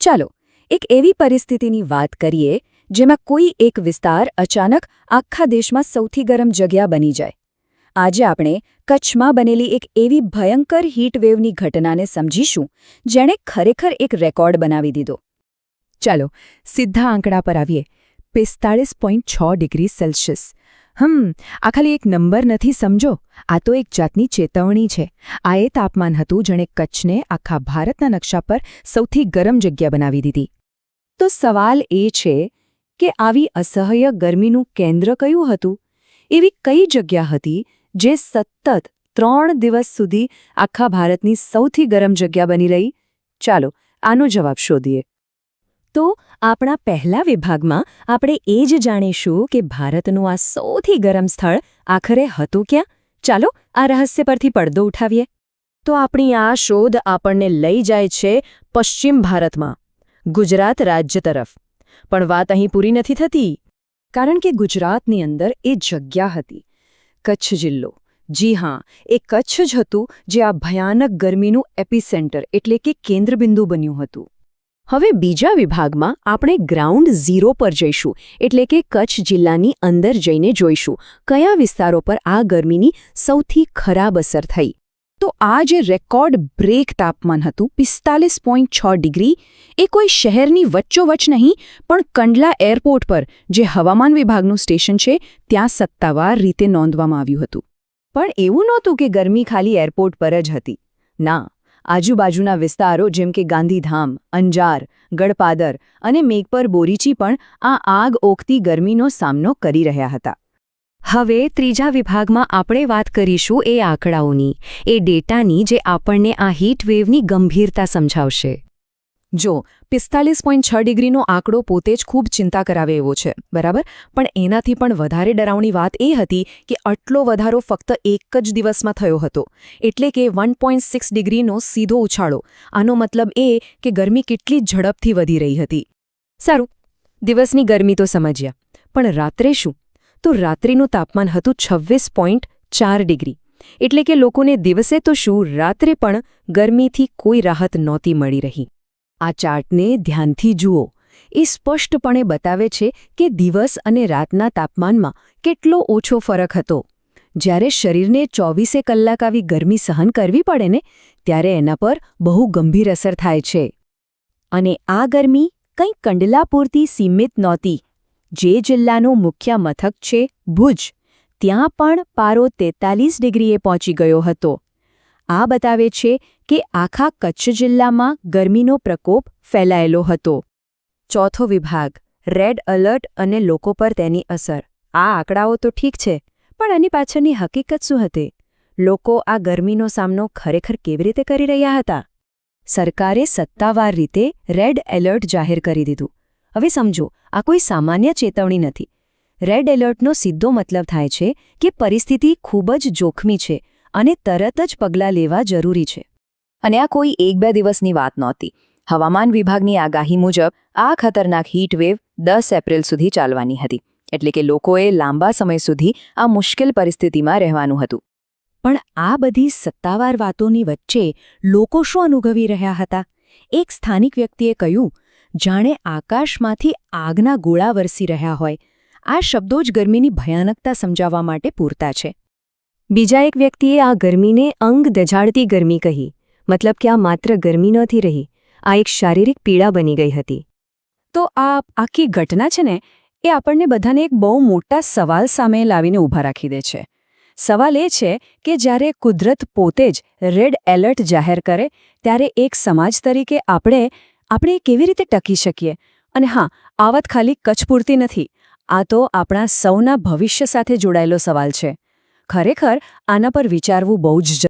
ચાલો, એક એવી પરિસ્થિતિની વાત કરીએ, જેમાં કોઈ એક વિસ્તાર અચાનક આખા દેશમાં સૌથી ગરમ જગ્યા બની જાય. આજે આપણે કચ્છમાં બનેલી એક એવી ભયંકર હીટવેવની ઘટનાને સમજીશું, જેણે ખરેખર એક રેકોર્ડ બનાવી દીધો. ચાલો, સીધા આંકડા પર આવીએ. પિસ્તાળીસ પોઈન્ટ છ ડિગ્રી સેલ્સિયસ. હમ, આ ખાલી એક નંબર નથી, સમજો. આ તો એક જાતની ચેતવણી છે. આ એ તાપમાન હતું જેણે કચ્છને આખા ભારતના નકશા પર સૌથી ગરમ જગ્યા બનાવી દીધી. તો સવાલ એ છે કે આવી અસહ્ય ગરમીનું કેન્દ્ર કયું હતું? એવી કઈ જગ્યા હતી જે સતત ત્રણ દિવસ સુધી આખા ભારતની સૌથી ગરમ જગ્યા બની રહી? ચાલો, આનો જવાબ શોધીએ. તો આપણા પહેલા વિભાગમાં આપણે એ જ જાણીશું કે ભારતનું આ સૌથી ગરમ સ્થળ આખરે હતું ક્યાં? ચાલો આ રહસ્ય પરથી પડદો ઉઠાવીએ. તો આપણી આ શોધ આપણને લઈ જાય છે પશ્ચિમ ભારતમાં, ગુજરાત રાજ્ય તરફ. પણ વાત અહીં પૂરી નથી થતી, કારણ કે ગુજરાતની અંદર એ જગ્યા હતી, કચ્છ જિલ્લો. જી હા, એ કચ્છ જ હતું જે આ ભયાનક ગરમીનું એપિસેન્ટર એટલે કે કેન્દ્રબિંદુ બન્યું હતું. હવે બીજા વિભાગમાં આપણે ગ્રાઉન્ડ ઝીરો પર જઈશું, એટલે કે કચ્છ જિલ્લાની અંદર જઈને જોઈશું, કયા વિસ્તારો પર આ ગરમીની સૌથી ખરાબ અસર થઈ. તો આ જે રેકોર્ડ બ્રેક તાપમાન હતું, પિસ્તાલીસ પોઈન્ટ છ ડિગ્રી, એ કોઈ શહેરની વચ્ચોવચ્ચ નહીં, પણ કંડલા એરપોર્ટ પર, જે હવામાન વિભાગનું સ્ટેશન છે, ત્યાં સત્તાવાર રીતે નોંધવામાં આવ્યું હતું. પણ એવું નહોતું કે ગરમી ખાલી એરપોર્ટ પર જ હતી. ના આજુબાજુના વિસ્તારો જેમ કે ગાંધીધામ, અંજાર ગડપાદર અને મેઘપર બોરીચી પણ આ આગ ઓકતી ગરમીનો સામનો કરી રહ્યા હતા. હવે ત્રીજા વિભાગમાં આપણે વાત કરીશું એ આંકડાઓની, એ ડેટાની જે આપણને આ હીટવેવની ગંભીરતા સમજાવશે. જો, પિસ્તાલીસ પોઈન્ટ છ ડિગ્રીનો આંકડો પોતે જ ખૂબ ચિંતા કરાવે એવો છે, બરાબર? પણ એનાથી પણ વધારે ડરાવણી વાત એ હતી કે આટલો વધારો ફક્ત એક જ દિવસમાં થયો હતો. એટલે કે વન ડિગ્રીનો સીધો ઉછાળો. આનો મતલબ એ કે ગરમી કેટલી ઝડપથી વધી રહી હતી. સારું, દિવસની ગરમી તો સમજ્યા. પણ રાત્રે શું? તો રાત્રિનું તાપમાન હતું છવ્વીસ ચાર ડિગ્રી. એટલે કે લોકોને દિવસે તો શું, રાત્રે પણ ગરમીથી કોઈ રાહત નહોતી મળી રહી. આ ચાર્ટને ધ્યાનથી જુઓ. એ સ્પષ્ટપણે બતાવે છે કે દિવસ અને રાતના તાપમાનમાં કેટલો ઓછો ફરક હતો. જ્યારે શરીરને ચોવીસે કલાક આવી ગરમી સહન કરવી પડે ને, ત્યારે એના પર બહુ ગંભીર અસર થાય છે. અને આ ગરમી કંઈ કંડલા પૂરતી સીમિત નહોતી. જે જિલ્લાનું મુખ્ય મથક છે ભુજ, ત્યાં પણ પારો તેતાલીસ ડિગ્રીએ પહોંચી ગયો હતો. આ બતાવે છે કે આખા કચ્છ જિલ્લામાં ગરમીનો પ્રકોપ ફેલાયેલો હતો. ચોથો વિભાગ રેડ એલર્ટ અને લોકો પર તેની અસર. આ આંકડાઓ તો ઠીક છે, પણ આની પાછળની હકીકત શું હતી? લોકો આ ગરમીનો સામનો ખરેખર કેવી રીતે કરી રહ્યા હતા? સરકારે સત્તાવાર રીતે રેડ એલર્ટ જાહેર કરી દીધું. હવે સમજો, આ કોઈ સામાન્ય ચેતવણી નથી. રેડ એલર્ટનો સીધો મતલબ થાય છે કે પરિસ્થિતિ ખૂબ જ જોખમી છે અને તરત જ પગલાં લેવા જરૂરી છે. અને આ કોઈ એક બે દિવસની વાત નહોતી. હવામાન વિભાગની આગાહી મુજબ, આ ખતરનાક હીટવેવ દસ એપ્રિલ સુધી ચાલવાની હતી, એટલે કે લોકોએ લાંબા સમય સુધી આ મુશ્કેલ પરિસ્થિતિમાં રહેવાનું હતું. પણ આ બધી સત્તાવાર વાતોની વચ્ચે લોકો શું અનુભવી રહ્યા હતા? એક સ્થાનિક વ્યક્તિએ કહ્યું, જાણે આકાશમાંથી આગના ગોળા વરસી રહ્યા હોય. આ શબ્દો જ ગરમીની ભયાનકતા સમજાવવા માટે પૂરતા છે. બીજા એક વ્યક્તિએ આ ગરમીને અંગ દજાડતી ગરમી કહી, મતલબ કે આ માત્ર ગરમી નહોતી રહી, આ એક શારીરિક પીડા બની ગઈ હતી. તો આ આખી ઘટના છે ને, એ આપણને બધાને એક બહુ મોટા સવાલ સામે લાવીને ઊભા રાખી દે છે. સવાલ એ છે કે જ્યારે કુદરત પોતે જ રેડ એલર્ટ જાહેર કરે, ત્યારે એક સમાજ તરીકે આપણે આપણે કેવી રીતે ટકી શકીએ? અને હા, આ વાત ખાલી કચ્છ પૂરતી નથી. આ તો આપણા સૌના ભવિષ્ય સાથે જોડાયેલો સવાલ છે. ખરેખર આના પર વિચારવું બહુ જ